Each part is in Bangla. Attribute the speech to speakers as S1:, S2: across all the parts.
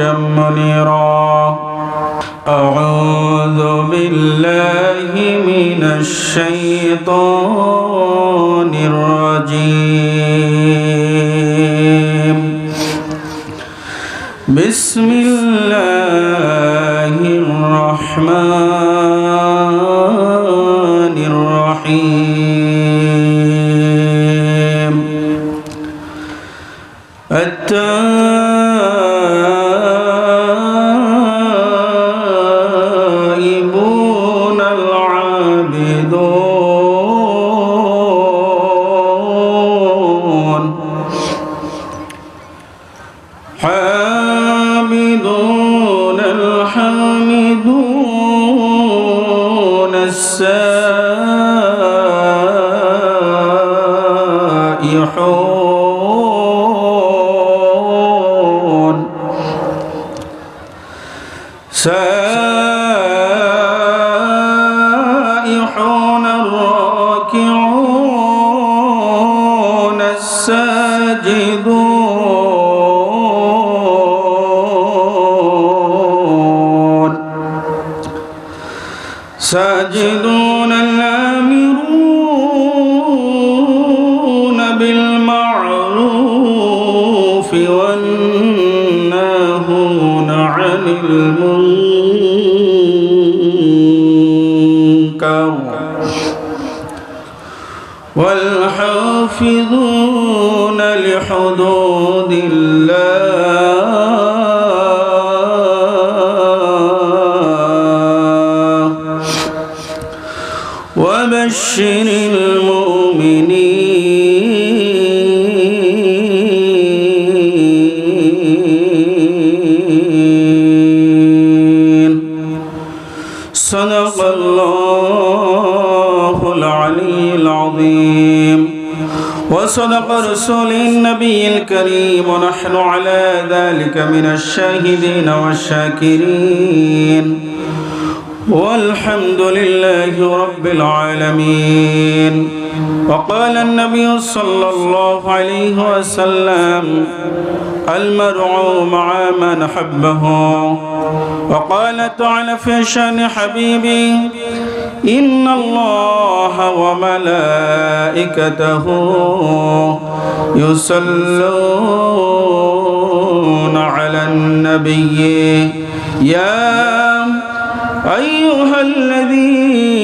S1: منيرا أعوذ بالله من الشيطان الرجيم. بسم الله الرحمن الرحيم. التائبون سائحون الراكعون الساجدون. ساجدون الآمرون بالمعروف والناهون عن المنكر. والحافظون لحدود الله وصدق رسول النبي الكريم. ونحن على ذلك من الشاهدين والشاكرين. والحمد لله رب العالمين. وقال النبي صلى الله عليه وسلم المرء مع من حبه. وقال تعالى في شأن حبيبي إن الله وملائكته يصلون على النبي. يا أيها الذين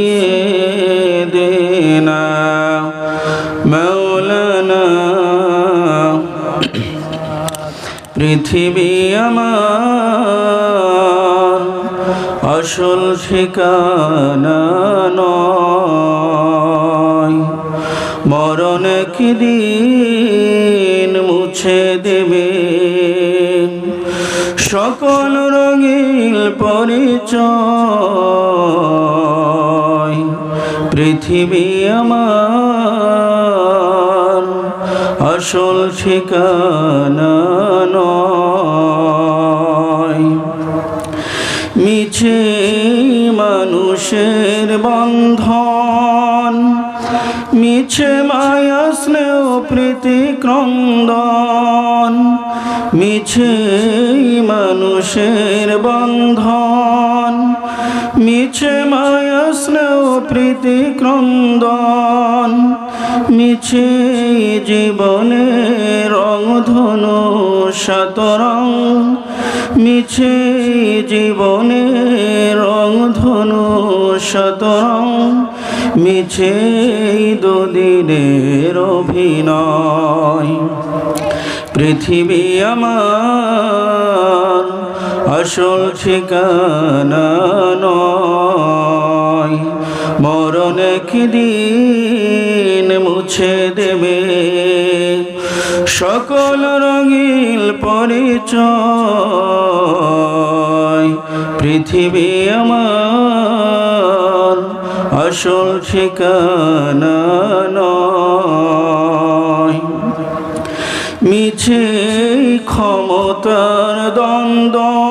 S1: পৃথিবী আমার আসল ঠিকানা নয়। মরণ দিন মুছে দেবে। সকল রঙিল পরিচয়। পৃথিবী আমার আসল ঠিকানা মিছে মানুষের বন্ধন, মিছে মায়া, স্নেহ, প্রীতি, ক্রন্দন, মিছে মানুষের বন্ধন, মিছে মায়া প্রীতি ক্রন্দন, মিছে জীবনে রং ধনু সতরং মিছে জীবনে রং ধনু সতরং মিছে দুদিনের অভিনয়। পৃথিবী আমার আসল ঠিকানা নয়। মরণ দিন মুছে দেবে। সকল রঙিল পরিচয়, পৃথিবী আমার আসল ঠিকানা নয়। মিছে ক্ষমতার দ্বন্দ্ব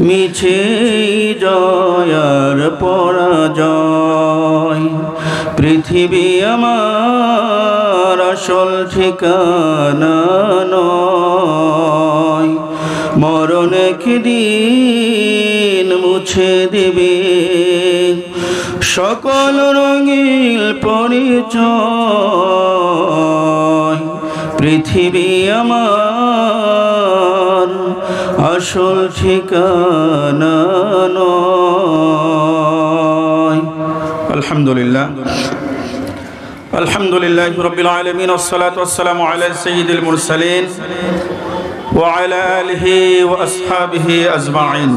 S1: মিছে জয়ার পরাজয়। পৃথিবী আমার আসল ঠিকানা নয়। মরণ দিন মুছে দেবে। সকল রঙিল পরিচয়। পৃথিবী আমার আসল ঠিকানা নয় আলহামদুলিল্লাহ الحمد لله رب العالمين والصلاة والسلام على سيد المرسلين وعلى آله وأصحابه أجمعين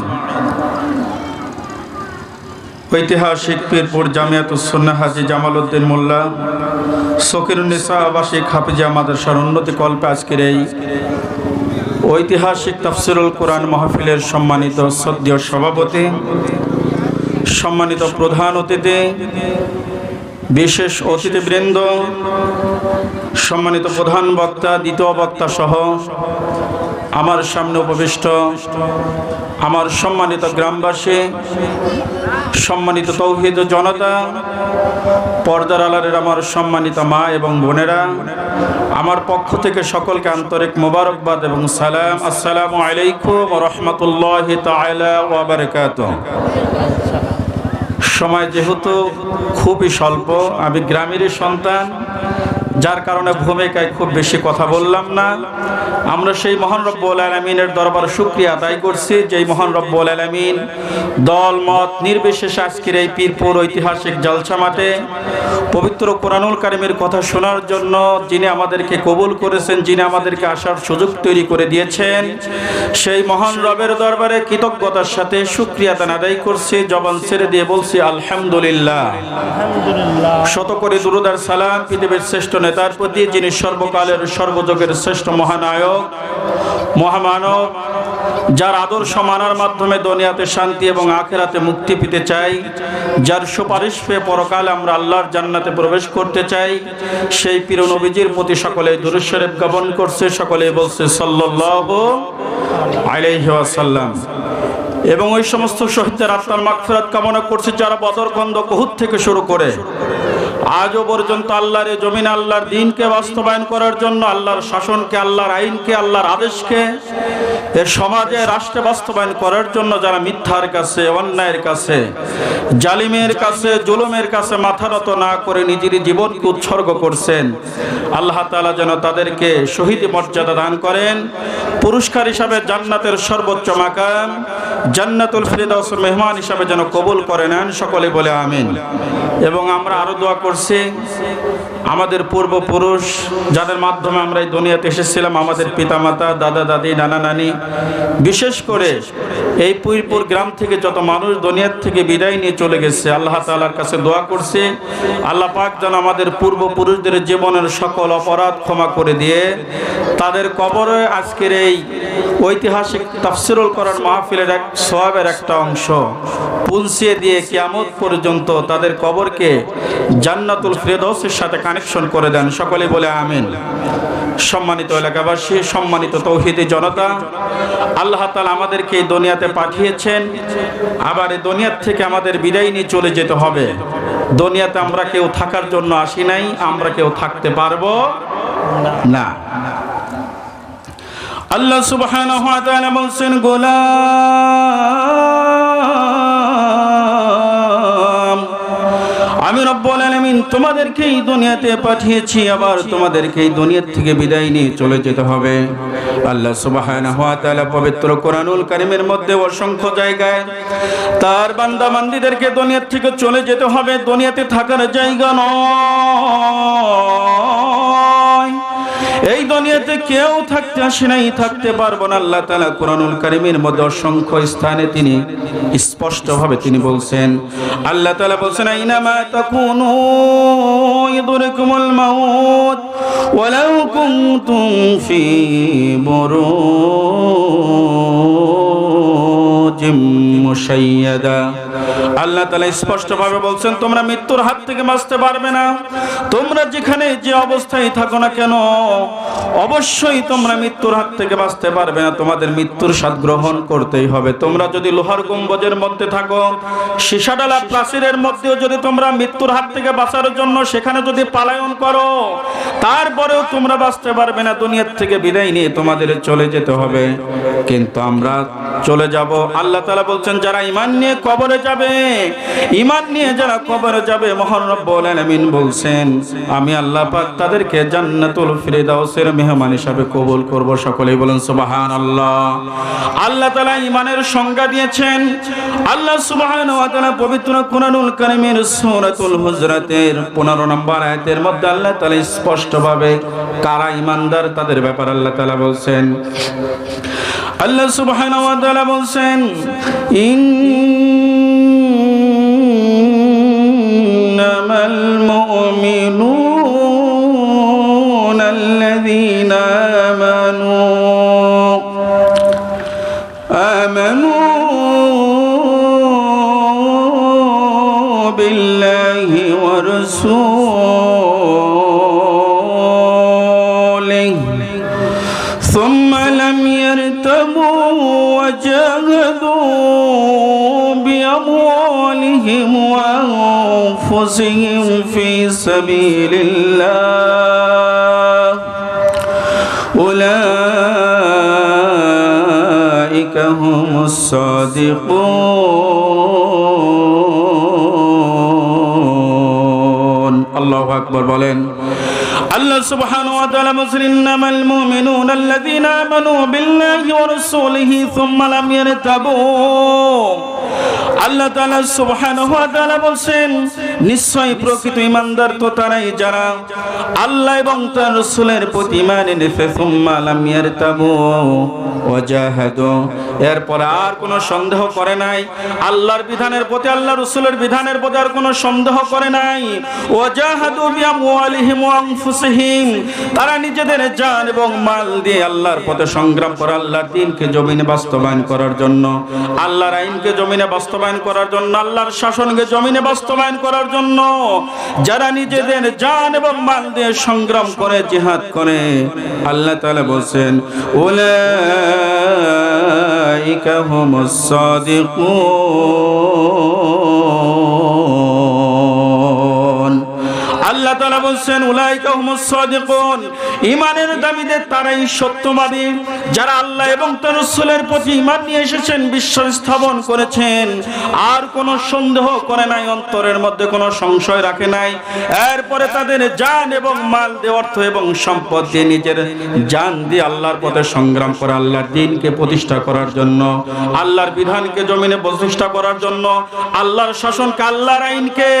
S1: ঐতিহাসিক পীরপুর জামিয়াতুসন্না হাজি জামাল উদ্দিন মোল্লা সকিরুন্নিসা আবাসিক হাফিজা মাদ্রাসার উন্নতি কল্পে আজকের এই ঐতিহাসিক তাফসিরুল কোরআন মাহফিলের সম্মানিত সদ্য সভাপতি, সম্মানিত প্রধান অতিথি, বিশেষ অতিথিবৃন্দ, সম্মানিত প্রধান বক্তা, দ্বিতীয় বক্তা সহ আমার সামনে উপবিষ্ট, আমার সম্মানিত গ্রামবাসী, সম্মানিত তৌহিদ জনতা, পর্দার আলারের আমার সম্মানিত মা এবং বোনেরা, আমার পক্ষ থেকে সকলকে আন্তরিক মোবারকবাদ এবং সালাম। আসসালামু আলাইকুম রহমতুল্লাহ তালাকাত সময় যেহেতু খুবই স্বল্প, আমি গ্রামেরই সন্তান, যার কারণে ভূমিকায় খুব বেশি কথা বললাম না। আমরা সেই মহান রব্বুল আলমিনের দরবার শুক্রিয়া আদায় করছি যেই মহান রব্বুল আলমিন দল মত নির্বিশেষে আজকের এই পীরপুর ঐতিহাসিক জলসা মাঠে পবিত্র কোরআনুল কারিমের কথা শোনার জন্য যিনি আমাদেরকে কবুল করেছেন যিনি আমাদেরকে আসার সুযোগ তৈরি করে দিয়েছেন সেই মহান রবের দরবারে কৃতজ্ঞতার সাথে শুক্রিয়া দান আদায় করছি জবান ছেড়ে দিয়ে বলছি আলহামদুলিল্লাহ। শত করে দুরুদার সালাম পৃথিবীর শ্রেষ্ঠ নেতার প্রতি যিনি সর্বকালের সর্বযোগের শ্রেষ্ঠ মহানায়ক মহামানব যার আদর্শ মানার মাধ্যমে দুনিয়াতে শান্তি এবং আখেরাতে মুক্তি পেতে চাই, যার সুপারিশ পেয়ে পরকালে আমরা আল্লাহর জান্নাতে প্রবেশ করতে চাই, সেই প্রিয় নবীজির প্রতি সকলে দুরুশ্বরের জ্ঞাপন করছে সকলে বলছে সাল্লাল্লাহু আলাইহি ওয়াসাল্লাম। এবং ওই সমস্ত শহীদদের আত্মার মাগফিরাত কামনা করছে, যারা বদরকন্দ কহুত থেকে শুরু করে আজও পর্যন্ত আল্লাহর এই জমিন আল্লাহর দিনকে বাস্তবায়ন করার জন্য আল্লাহর শাসনকে, আল্লাহর আইনকে, আল্লাহর আদেশকে এর সমাজে রাষ্ট্রে বাস্তবায়ন করার জন্য যারা মিথ্যার কাছে, অন্যায়ের কাছে, জালিমের কাছে, জুলুমের কাছে মাথা নত না করে নিজের জীবনকে উৎসর্গ করছেন, আল্লাহ তাআলা যেন তাদেরকে শহীদ মর্যাদা দান করেন। পুরস্কার হিসাবে জান্নাতের সর্বোচ্চ মাকাম, জান্নাতুল ফিরদাউসের মেহমান হিসাবে যেন কবুল করে নেন, সকলে বলে আমিন। এবং আমরা আরও দোয়া করছি আমাদের পূর্বপুরুষ যাদের মাধ্যমে আমরা এই দুনিয়াতে এসেছিলাম, আমাদের পিতামাতা, দাদা, দাদি, নানা, নানি, বিশেষ করে এই পুরপুর গ্রাম থেকে যত মানুষ দুনিয়ার থেকে বিদায় নিয়ে চলে গেছে, আল্লাহ তাআলার কাছে দোয়া করছে, আল্লাহ পাক যেন আমাদের পূর্বপুরুষদের জীবনের সকল অপরাধ ক্ষমা করে দিয়ে তাদের কবরে আজকের এই ঐতিহাসিক তাফসিরুল করার মাহফিলের এক সোয়াবের একটা অংশ পুলসিয়ে দিয়ে কিয়ামত পর্যন্ত তাদের কবরকে জান্নাতুল ফেরদৌসের সাথে কানেকশন করে দেন। সকলে বলে আমিন। সম্মানিত এলাকাবাসী, সম্মানিত তৌহিদি জনতা, আল্লাহ তালা আমাদেরকে এই দুনিয়াতে পাঠিয়েছেন। আবার এই দুনিয়ার থেকে আমাদের বিদায় নিয়ে চলে যেতে হবে। দুনিয়াতে আমরা কেউ থাকার জন্য আসি নাই, আমরা কেউ থাকতে পারব না। আল্লাহ সুবহানাহু ওয়া তাআলা বলছেন, গোলাম, আমি রব্বুল আলামিন তোমাদেরকে এই দুনিয়াতে পাঠিয়েছি, আবার তোমাদেরকে এই দুনিয়ার থেকে বিদায় নিয়ে চলে যেতে হবে। আল্লাহ সুবহানাহু ওয়া তাআলা পবিত্র কোরআনুল কারীমের মধ্যে অসংখ্য জায়গায় তার বান্দা বান্দীদেরকে দুনিয়ার থেকে চলে যেতে হবে। দুনিয়াতে থাকার জায়গা নয়। এই দুনিয়াতে কেউ থাকতে আসে নাই, থাকতে পারব না। আল্লাহ তাআলা কোরআনুল কারীমের মধ্যে অসংখ্য স্থানে তিনি স্পষ্টভাবে তিনি বলছেন, আল্লাহ তাআলা বলছেন, আইনামা তাকুনু ইদরিকুমুল মাউত, ওয়ালাউ কুনতুম ফি বুরুজিম মুশাইয়াদা। আল্লাহ তাআলা স্পষ্টভাবে বলছেন, তোমরা মৃত্যুর হাত থেকে বাঁচতে পারবে না। তোমরা যেখানে যে অবস্থায় থাকো না কেন, অবশ্যই তোমরা মৃত্যুর হাত থেকে বাঁচতে পারবে না। তোমাদের মৃত্যুর স্বাদ গ্রহণ করতেই হবে। তোমরা যদি লোহার গম্বজের মধ্যে থাকো, সীসাডালা প্রাচীরের মধ্যেও যদি তোমরা মৃত্যুর হাত থেকে বাঁচার জন্য সেখানে যদি পালায়ন করো, তারপরেও তোমরা বাঁচতে পারবে না। দুনিয়ার থেকে বিদায় নিয়ে তোমাদের চলে যেতে হবে। কিন্তু আমরা চলে যাব। আল্লাহ তাআলা বলছেন, যারা ইমান নিয়ে কবরে যাবে। ঈমান নিয়ে যারা কবরে যাবে, মহান রব্বুল আলামিন বলছেন, আমি আল্লাহ পাক তাদেরকে জান্নাতুল ফিরদাউসের মেহমান হিসাবে কবুল করব। সকলেই বলেন, সুবহানাল্লাহ। আল্লাহ তাআলা ঈমানের সংজ্ঞা দিয়েছেন, আল্লাহ সুবহানাহু ওয়া তাআলা পবিত্র কোরআনুল কারীমের সূরাতুল হুজরাতের 15 নম্বর আয়াতের মধ্যে আল্লাহ তাআলা স্পষ্টভাবে কারা ইমানদার তাদের ব্যাপারে আল্লাহ তাআলা বলছেন, আল্লাহ সুবহানাহু ওয়া তাআলা বলছেন ইন্নামাল أنفسهم في سبيل الله أولئك هم الصادقون الله أكبر بلين الله سبحانه وتعالى مثل إنما المؤمنون الذين آمنوا بالله ورسوله ثم لم يرتبوا আল্লাহ তাআলা সুবহানাহু ওয়া তাআলা বলেন নিশ্চয় প্রকৃত ঈমানদার তো তারাই যারা আল্লাহ এবং তার রাসূলের প্রতি ঈমান এনেছে, সুম্মা লাম ইয়ারতাবু ওয়া জাহাদু। এরপর আর কোনো সন্দেহ করে নাই। আল্লাহর বিধানের প্রতি আল্লাহ রাসূলের বিধানের প্রতি আর কোনো সন্দেহ করে নাই। ওয়া জাহাদু বিআমওয়ালিহিম ওয়া আনফুসিহিম। তারা নিজেদের জান এবং মাল দিয়ে আল্লাহর পথে সংগ্রাম করে, আল্লাহর দিনকে জমিনে বাস্তবায়ন করার জন্য। আল্লাহর আইনকে জমিনে বাস্তবায়ন করার জন্য, আল্লাহর শাসনকে জমিনে বাস্তবায়ন করার জন্য, যারা নিজেদের জান এবং মাল দিয়ে সংগ্রাম করে, জিহাদ করে, আল্লাহ তাআলা বলছেন, উলাইকা হুমুস সাদিকুন। আল্লাহ তাআলা বলছেন দাবিতে তারাই সত্যবাদী। যারা আল্লাহ এবং প্রতি নিয়ে এসেছেন স্থাপন করেছেন। আর সন্দেহ করে নাই, অন্তরের মধ্যে কোনো সংশয় রাখে নাই। এরপরে তাদের এবং মাল অর্থ এবং সম্পদ দিয়ে নিজের জান দিয়ে আল্লাহর পথে সংগ্রাম করে, আল্লাহর দিনকে প্রতিষ্ঠা করার জন্য, আল্লাহর বিধানকে জমিনে প্রতিষ্ঠা করার জন্য, আল্লাহর শাসনকে, আল্লাহর আইনকে,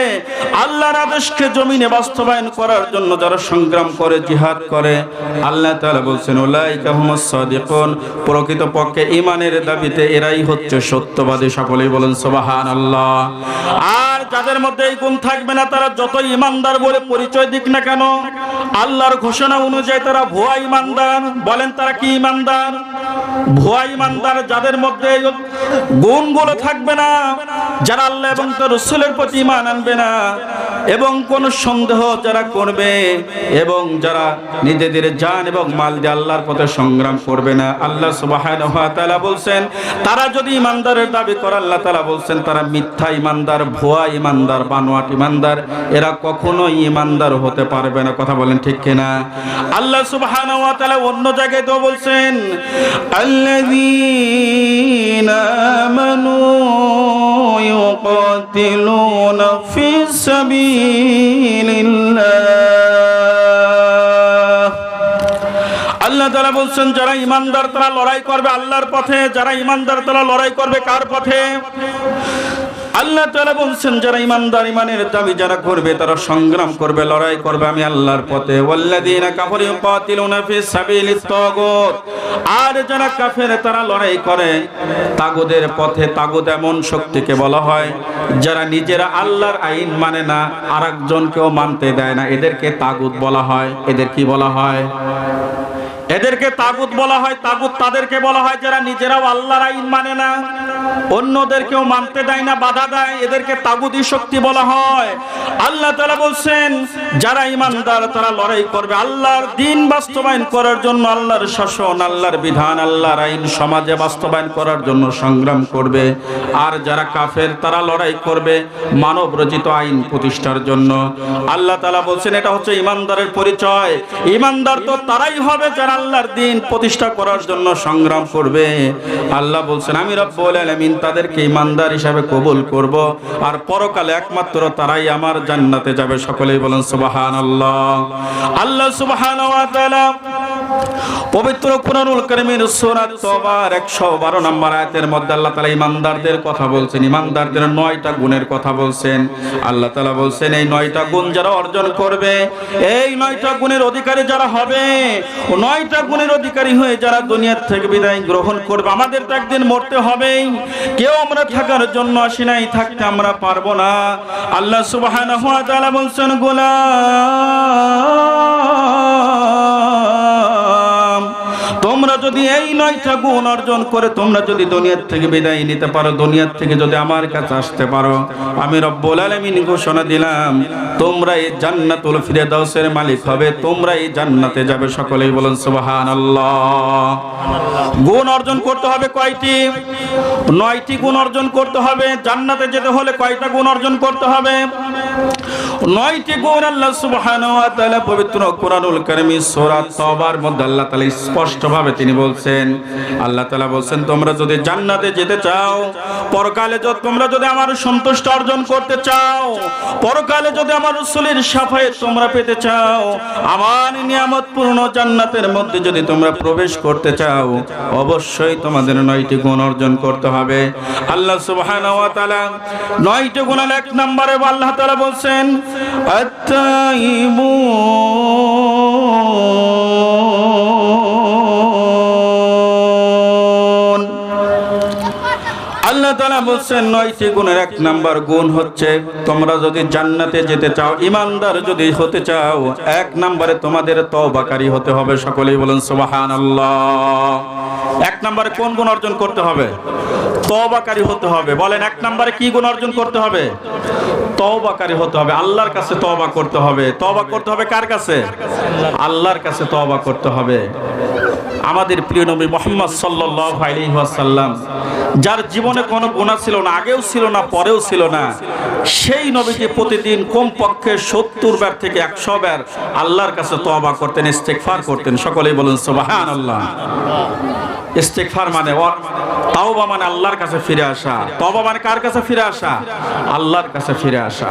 S1: আল্লাহর আদেশকে জমিনে বাস্তবায়ন করার জন্য যারা সংগ্রাম করে, জিহাদ করে, আল্লাহ তাআলা বলছেন, উলাইকা হুমুস সাদিকুন। প্রকৃত পক্ষে ইমানের দাবিতে এরাই হচ্ছে সত্যবাদী। সকলেই বলেন, সুবহানাল্লাহ। আর যাদের মধ্যে এই গুণ থাকবে না, তারা যত ইমানদার বলে পরিচয় দিক না কেন, আল্লাহর ঘোষণা অনুযায়ী তারা ভুয়া ইমানদার বলেন, তারা কি ইমানদার ভুয়া ইমানদার যাদের মধ্যে গুণগুলো থাকবে না, যারা আল্লাহ এবং তার রসুলের প্রতি ইমান আনবে না, এবং কোন সন্দেহ যারা করবে এবং যারা নিজেদের জান এবং মাল দিয়ে আল্লাহর পথে সংগ্রাম করবে না, আল্লাহ তাআলা বলছেন, তারা যদি ইমানদারের দাবি করে, আল্লাহ তাআলা বলছেন, তারা মিথ্যা ইমানদার ভুয়া ইমানদার বানোয়াট ইমানদার এরা কখনো ইমানদার হতে পারবে না। কথা বলেন ঠিক কিনা? আল্লাহ সুবহানাহু ওয়া তাআলা অন্য জায়গায় তো বলছেন, আল্লাযীনা আমানু ইউকাতিলুনা ফি সাবিলিল্লাহ তারা বলছেন, যারা ইমানদার তারা লড়াই করবে আল্লাহর পথে, যারা ইমানদার তারা লড়াই করবে কার পথে? আল্লাহ তাআলা বলছেন, যারা ইমানদার ইমানের দাবি যারা করবে, তারা সংগ্রাম করবে, লড়াই করবে আমি আল্লাহর পথে। তাগুত। আর যারা কাফের, তারা লড়াই করে। তাগুদের পথে তাগুদ এমন শক্তিকে বলা হয়, যারা নিজেরা আল্লাহর আইন মানে না, আরেকজনকেও মানতে দেয় না। এদেরকে তাগুদ বলা হয়। এদের কি বলা হয়? এদেরকে তাগুত বলা হয়, তাগুত তাদেরকে বলা হয়, যারা নিজেরাও আল্লাহর আইন মানে না। অন্যদেরকেও মানতে দেয় না, বাধা দেয়। এদেরকে তাগুতি শক্তি বলা হয়। আল্লাহ তাআলা বলছেন, যারা ইমানদার তারা লড়াই করবে। আল্লাহর দিন বাস্তবায়ন করার জন্য আল্লাহর শাসন, আল্লাহর বিধান, আল্লাহর আইন সমাজে বাস্তবায়ন করার জন্য সংগ্রাম করবে। আর যারা কাফের, তারা লড়াই করবে মানব রচিত আইন প্রতিষ্ঠার জন্য। আল্লাহ তালা বলছেন, এটা হচ্ছে ইমানদারের পরিচয়। ইমানদার তো তারাই হবে যারা আল্লাহর দিন প্রতিষ্ঠা করার জন্য সংগ্রাম করবে। আল্লাহ বলছেন, আমি রব্বুল আলামিন তাদেরকে ইমানদার হিসাবে কবুল করব। আর পরকালে একমাত্র তারাই আমার জান্নাতে যাবে। সকলেই বলেন, সুবহানাল্লাহ। আল্লাহ সুবহানাহু ওয়া তাআলা পবিত্র কুরআনুল কারীমের সূরা তওবার 112 নম্বর আয়াতের মধ্যে আল্লাহ তাআলা ইমানদারদের কথা বলছেন। ইমানদারদের নয়টা গুণের কথা বলছেন। আল্লাহ তাআলা বলছেন, এই নয়টা গুণ যারা অর্জন করবে, এই নয়টা গুণের অধিকারী যারা হবে, নয়টা গুণের অধিকারী হয়ে যারা দুনিয়ার থেকে বিদায় গ্রহণ করবে, আমাদের তো একদিন মরতে হবেই। কেউ আমরা থাকার জন্য আসি নাই, থাকতে আমরা পারব না। আল্লাহ সুবহানাহু ওয়া তাআলা বলছেন, গোলাম তোমরা যদি এই নয়টা গুণ অর্জন করে তোমরা যদি দুনিয়ার থেকে বিদায় নিতে পারো, দুনিয়ার থেকে যদি আমার কাছে আসতে পারো, আমি রব্বুল আলামিন ঘোষণা দিলাম, তোমরা এই জান্নাতুল ফিরদাউসের মালিক হবে, তোমরা এই জান্নাতে যাবে। সকলেই বলেন, সুবহানাল্লাহ। গুণ অর্জন করতে হবে কয়টি? নয়টি গুণ অর্জন করতে হবে, জান্নাতে যেতে হলে কয়টা গুণ অর্জন করতে হবে? নয়টি গুণ আল্লাহ সুবহানাহু ওয়া তাআলা পবিত্র কোরআনুল কারীমে সূরা তওবার মধ্যে আল্লাহ তাআলা স্পষ্টভাবে তিনি বলছেন, আল্লাহ তালা বলছেন, তোমরা যদি জান্নাতে যেতে চাও, পরকালে তোমরা যদি আমার সন্তুষ্ট অর্জন করতে চাও, পরকালে যদি আমার রাসূলের শাফায়াত তোমরা পেতে চাও, আমার নিয়ামত পূর্ণ জান্নাতের মধ্যে যদি তোমরা প্রবেশ করতে চাও, অবশ্যই তোমাদের নয়টি গুণ অর্জন করতে হবে। আল্লাহ সুবহানাহু নয়টি গুণের এক নম্বরে আল্লাহ তাআলা বলছেন আত্তাইবুন তাআলা হতে হবে হতে হবে। বলেন, এক কি গুণ অর্জন করতে হবে? হতে হবে। আল্লাহর কাছে তওবা করতে হবে। করতে হবে কার কাছে? আল্লাহর কাছে করতে হবে। আমাদের প্রিয় নবী মোহাম্মদ ওয়াসাল্লাম যার জীবনে কোনো গুণা ছিল না, আগেও ছিল না, পরেও ছিল না, সেই নবীকে প্রতিদিন কমপক্ষে সত্তর বার থেকে একশো বার আল্লাহর কাছে তবা করতেন ইস্তেকফার করতেন। সকলেই বলুন সুবাহান আল্লাহ ইস্তেকফার মানে তাওবা মানে আল্লাহর কাছে ফিরে আসা। তবা মানে কার কাছে ফিরে আসা? আল্লাহর কাছে ফিরে আসা।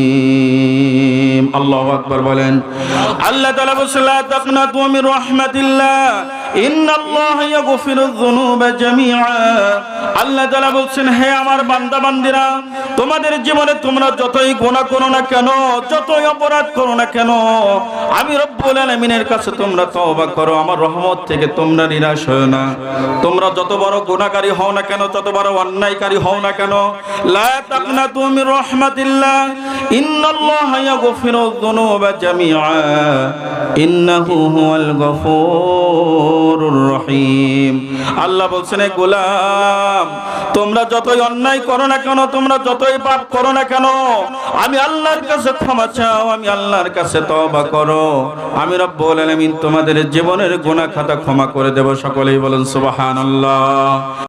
S1: আল্লাহ আকবার বলেন। আল্লাহ তাআলা বলেন লা তাকনাতু মির রাহমাতিল্লাহ। আল্লাহ হে আমার তোমাদের জীবনে তোমরা যতই গোনা করো না কেন, যতই অপরাধ করো না কেন, আমি কাছে তোমরা করো। আমার রহমত থেকে তোমরা নিরাশ হও না। তোমরা যত বড় গুণাকারী হও না কেন তত বড় অন্যায়কারী হও না কেন তুমি রহমাতিল্লাহ। ইন্নাল্লাহা ইয়াগফিরুয যুনুবা জামিআ। ইন্নাহু হুয়াল গফুর। রহিম। আল্লাহ বলছেন গোলাম, তোমরা যতই অন্যায় করো না কেন, তোমরা যতই পাপ করো না কেন, আমি আল্লাহর কাছে ক্ষমা চাও, আমি আল্লাহর কাছে তওবা করো। আমি রব্বুল আলামিন তোমাদের জীবনের গুনাহ খাতা ক্ষমা করে দেব। সকলেই বলেন, সুবহানাল্লাহ।